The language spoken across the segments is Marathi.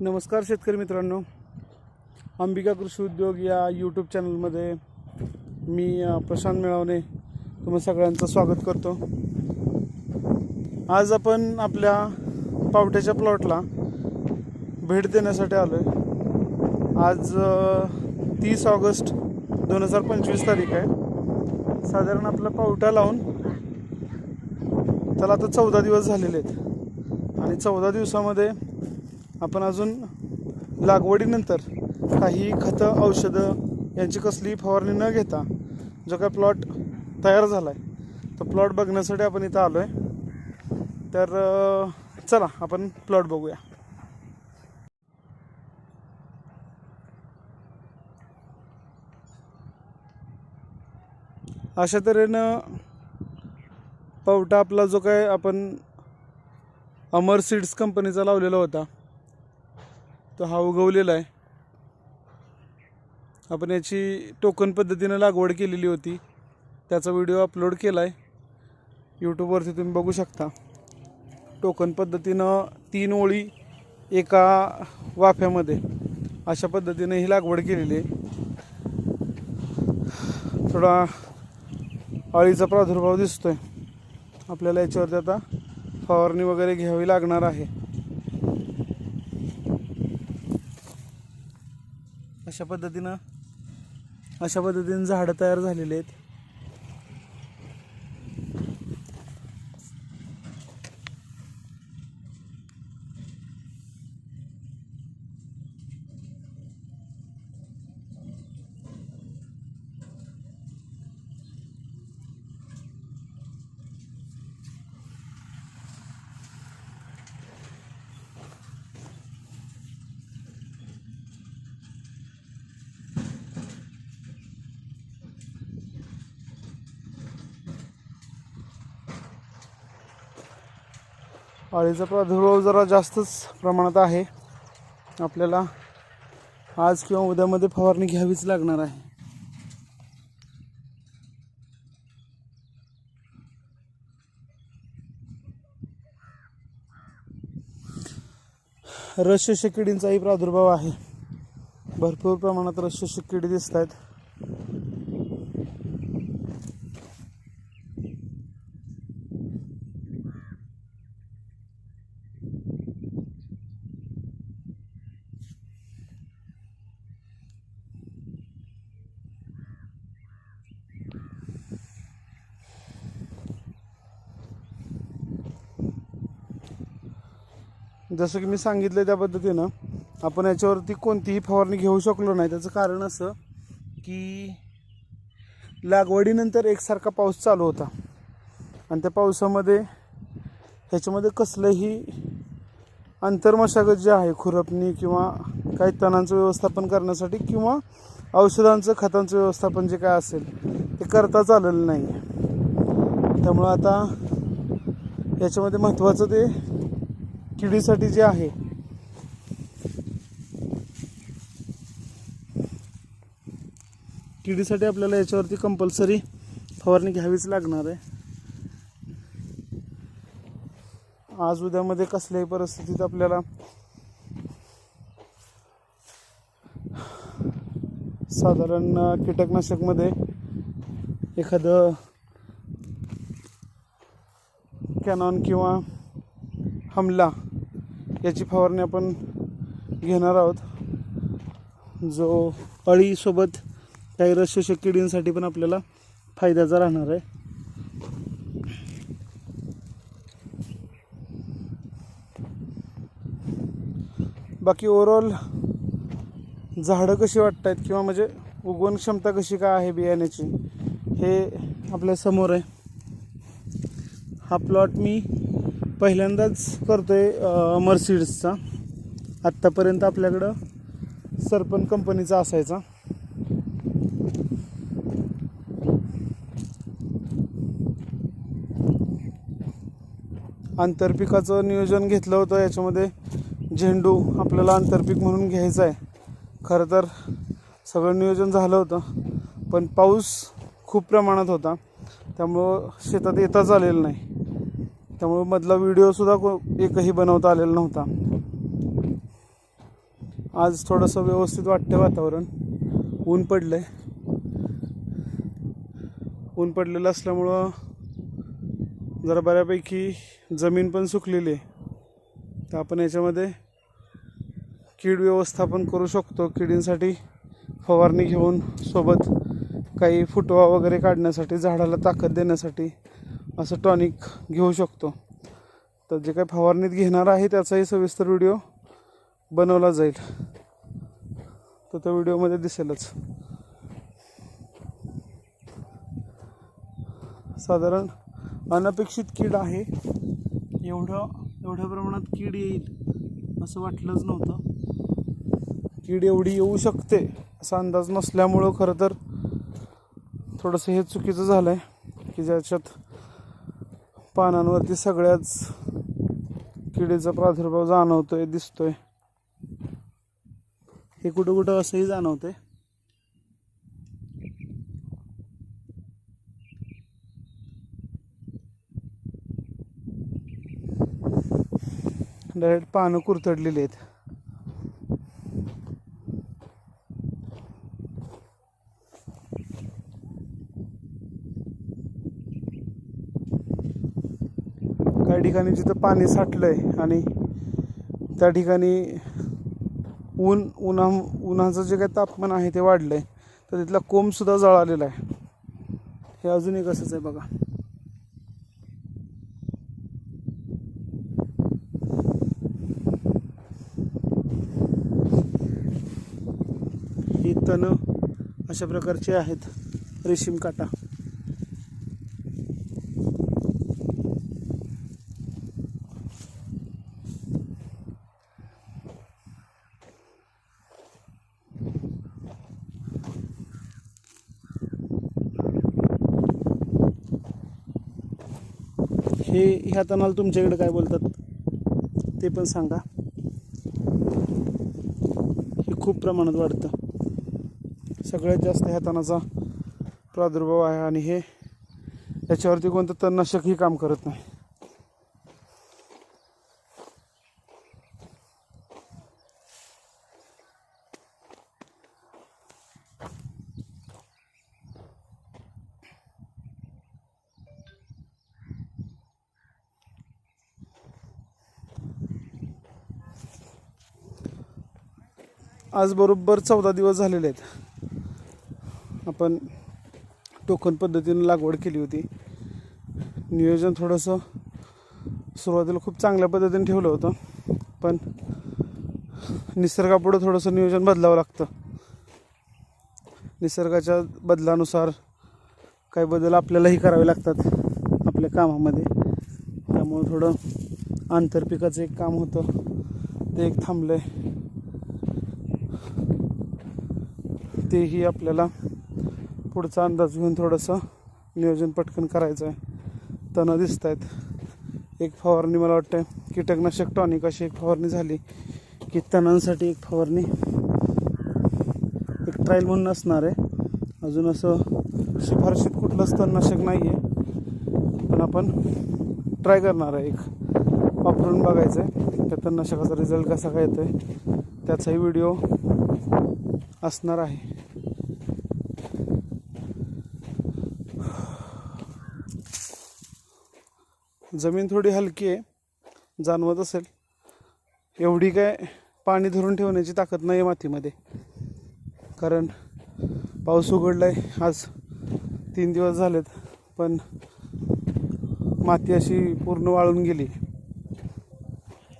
नमस्कार शेतकरी मित्रांनो. अंबिका कृषी उद्योग या यूट्यूब चॅनलमध्ये मी प्रशांत मिळवणे तुम्हा सगळ्यांचं स्वागत करतो. आज आपण आपल्या पावट्याच्या प्लॉटला भेट देण्यासाठी आलो आहे आज तीस ऑगस्ट दोन हजार पंचवीस तारीख आहे. साधारण आपला पावटा लावून त्याला आता चौदा दिवस झालेले आहेत. आणि चौदा दिवसामध्ये आपण अजून लागवडीनंतर काही खतं औषधं यांची कसली फवारणी न घेता जो काय प्लॉट तयार झाला आहे तो प्लॉट बघण्यासाठी आपण इथं आलो आहे तर चला आपण प्लॉट बघूया. अशा तऱ्हेनं पावटा आपला जो काय आपण अमर सीड्स कंपनीचा लावलेला होता तो हा उगवलेला आहे. आपण याची टोकन पद्धतीनं लागवड केलेली होती. त्याचा व्हिडिओ अपलोड केला आहे यूट्यूबवरती तुम्ही बघू शकता. टोकन पद्धतीनं तीन ओळी एका वाफ्यामध्ये अशा पद्धतीनं ही लागवड केलेली आहे. थोडा अळीचा प्रादुर्भाव दिसतोय. आपल्याला याच्यावरती आता फवारणी वगैरे घ्यावी लागणार आहे. अशा पद्धतीनं अशा पद्धतीनं झाडं तयार झालेली आहेत. अळीचा प्रादुर्भाव जरा जास्तच प्रमाणात आहे. आपल्याला आज किंवा उद्यामध्ये फवारणी घ्यावीच लागणार आहे. रसशोषक किडींचाही प्रादुर्भाव आहे. भरपूर प्रमाणात रसशोषक किडी दिसत आहेत जसं की मी सांगितलं त्या पद्धतीनं आपण याच्यावरती कोणतीही फवारणी घेऊ शकलो नाही. त्याचं कारण असं की लागवडीनंतर एकसारखा पाऊस चालू होता. आणि त्या पावसामध्ये ह्याच्यामध्ये कसलंही अंतर्मशागत जे आहे खुरपणी किंवा काही तणांचं व्यवस्थापन करण्यासाठी किंवा औषधांचं खतांचं व्यवस्थापन जे काय असेल ते करता चाललेलं नाही त्यामुळं आता याच्यामध्ये महत्त्वाचं ते किडीसाठी जे आहे. किडीसाठी आपल्याला याच्यावरती कंपल्सरी फवारणी घ्यावीच लागणार आहे. आज उद्यामध्ये कसल्याही परिस्थितीत आपल्याला साधारण कीटकनाशकमध्ये एखादं कॅनॉन किंवा हमला याची फवारणी आपण घेणार आहोत. जो अळीसोबत काही रसशोषक किडींसाठी पण आपल्याला फायद्याचा राहणार आहे. बाकी ओव्हरऑल झाडं कशी वाटत आहेत किंवा म्हणजे उगवण क्षमता कशी काय आहे बियाण्याची हे आपल्यासमोर आहे. हा प्लॉट मी पहिल्यांदाच करतो आहे मर्सिडीजचा आत्तापर्यंत आपल्याकडं सरपण कंपनीचा असायचा. आंतरपिकाचं नियोजन घेतलं होतं याच्यामध्ये झेंडू आपल्याला आंतरपीक म्हणून घ्यायचं आहे. खरं तर सगळं नियोजन झालं होतं पण पाऊस खूप प्रमाणात होता. त्यामुळं शेतात येताच आलेलं नाही. त्यामुळे मधला व्हिडिओसुद्धा को एकही बनवता आलेला नव्हता. आज थोडंसं व्यवस्थित वाटतं वातावरण. ऊन पडलंय. ऊन पडलेलं असल्यामुळं जरा बऱ्यापैकी जमीन पण सुकलेली आहे. तर आपण याच्यामध्ये कीड व्यवस्थापन करू शकतो. किडींसाठी फवारणी घेऊन सोबत काही फुटवा वगैरे काढण्यासाठी झाडाला ताकद देण्यासाठी असं टॉनिक घेऊ शकतो. तर जे काही फवारणीत घेणार आहे त्याचाही सविस्तर व्हिडिओ बनवला जाईल. तर त्या व्हिडिओमध्ये दिसेलच. साधारण अनपेक्षित कीड आहे. एवढं एवढ्या प्रमाणात कीड येईल असं वाटलंच नव्हतं. कीड एवढी येऊ शकते असा अंदाज नसल्यामुळं खरं तर थोडंसं हे चुकीचं झालं आहे की ज्याच्यात पानांवरती सगळ्याच किडीचा प्रादुर्भाव जाणवतोय दिसतोय. हे कुठं कुठं असंही जाणवतंय. डायरेक्ट पानं कुरतडलेली आहेत काही ठिकाणी जिथं पाणी साठलं आहे आणि त्या ठिकाणी ऊन उन्हा उन्हाचं जे काही तापमान आहे ते वाढलं आहे तर तिथला कोंबसुद्धा जळालेला आहे. हे अजून एक असंच आहे बघा. ही तण अशा प्रकारची आहेत रेशीम काटा. हे ह्या तणाला तुमच्याकडे काय बोलतात? ते पण सांगा. हे खूप प्रमाणात वाढतं. सगळ्यात जास्त ह्या तणाचा प्रादुर्भाव आहे आणि हे याच्यावरती कोणतं तणनाशकही काम करत नाही. आज बरोबर चौदा दिवस झालेले आहेत. आपण टोकन पद्धतीनं लागवड केली होती. नियोजन थोडंसं सुरुवातीला खूप चांगल्या पद्धतीने ठेवलं होतं. पण निसर्गापुढं थोडंसं नियोजन बदलावं लागतं. निसर्गाच्या बदलानुसार काही बदल आपल्यालाही करावे लागतात आपल्या कामामध्ये. त्यामुळं थोडं आंतरपिकाचं एक काम होतं. ते एक थांबलं आहे तेही आपल्याला पुढचा अंदाज घेऊन थोडंसं नियोजन पटकन करायचं आहे. तणं दिसत आहेत एक फवारणी मला वाटतं कीटकनाशक टॉनिक अशी एक फवारणी झाली की तणांसाठी एक फवारणी एक ट्रायल म्हणून असणार आहे. अजून असं शिफारशीत कुठलंच तणनाशक नाही आहे पण आपण ट्राय करणार आहे. एक वापरून बघायचं आहे त्या तणनाशकाचा रिझल्ट कसा काय येतो आहे त्याचाही व्हिडिओ असणार आहे. जमीन थोडी हलकी आहे जाणवत असेल. एवढी काय पाणी धरून ठेवण्याची ताकद नाही आहे मातीमध्ये. कारण पाऊस उघडला आहे आज तीन दिवस झालेत पण माती अशी पूर्ण वाळून गेली.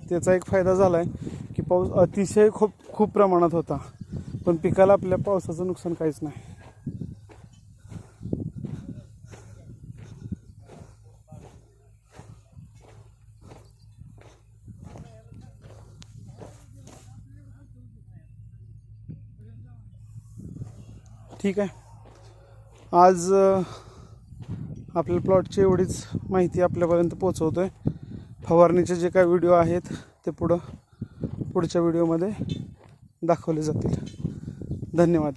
त्याचा एक फायदा झाला आहे की पाऊस अतिशय खूप खूप प्रमाणात होता. पण पिकाला आपल्या पावसाचं नुकसान काहीच नाही. ठीक आहे. आज आपल्या प्लॉटची एवढीच माहिती आपल्यापर्यंत पोचवतो आहे फवारणीचे जे काही व्हिडिओ आहेत ते पुढं पुढच्या व्हिडिओमध्ये दाखवले जातील. धन्यवाद.